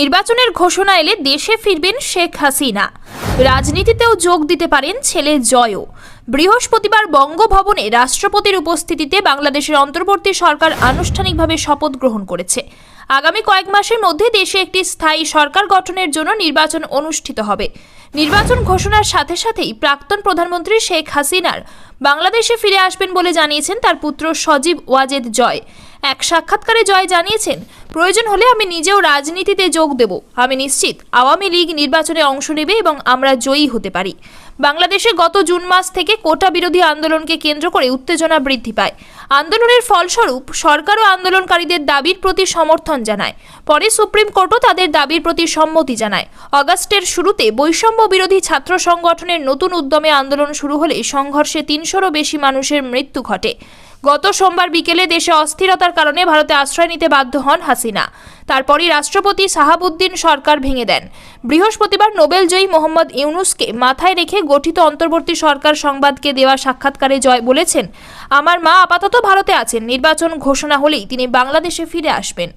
নির্বাচনের ঘোষণা এলে দেশে ফিরবেন শেখ হাসিনা। রাজনীতিতেও যোগ দিতে পারেন ছেলে জয়ও। বৃহস্পতিবার বঙ্গভবনে রাষ্ট্রপতির উপস্থিতিতে বাংলাদেশের অন্তর্বর্তী সরকার আনুষ্ঠানিকভাবে শপথ গ্রহণ করেছে। আগামী কয়েক মাসের মধ্যে দেশে একটি স্থায়ী সরকার গঠনের জন্য নির্বাচন অনুষ্ঠিত হবে। নির্বাচন ঘোষণার সাথে সাথেই প্রাক্তন প্রধানমন্ত্রী শেখ হাসিনার বাংলাদেশে ফিরে আসবেন বলে জানিয়েছেন তার পুত্র সজীব ওয়াজেদ জয়। এক সাক্ষাৎকারে জয় জানিয়েছেন প্রয়োজন হলে আমি নিজেও রাজনীতিতে যোগ দেব। আমি নিশ্চিত আওয়ামী লীগ নির্বাচনে অংশ নেবে এবং আমরা জয়ী হতে পারি। বাংলাদেশে গত জুন মাস থেকে কোটা বিরোধী আন্দোলনকে কেন্দ্র করে উত্তেজনা বৃদ্ধি পায়। আন্দোলনের ফলস্বরূপ সরকারও আন্দোলনকারীদের দাবির প্রতি সমর্থন জানায়। পরে সুপ্রিম কোর্টও তাদের দাবির প্রতি সম্মতি জানায়। অগাস্টের শুরুতে বৈষম্য বিরোধী ছাত্র সংগঠনের নতুন উদ্যমে আন্দোলন শুরু হলে সংঘর্ষে তিনশোরও বেশি মানুষের মৃত্যু ঘটে। গত সোমবার বিকেলে দেশে অস্থিরতার কারণে ভারতে আশ্রয় নিতে বাধ্য হন হাসিনা। তারপরই রাষ্ট্রপতি সাহাবুদ্দিন সরকার ভেঙে দেন। বৃহস্পতিবার নোবেলজয়ী মোহাম্মদ ইউনুসকে মাথায় রেখে গঠিত অন্তর্বর্তী সরকার সংবাদকে দেওয়া সাক্ষাৎকারে জয় বলেছেন, আমার মা আপাতত ভারতে আছেন। নির্বাচন ঘোষণা হলেই তিনি বাংলাদেশে ফিরে আসবেন।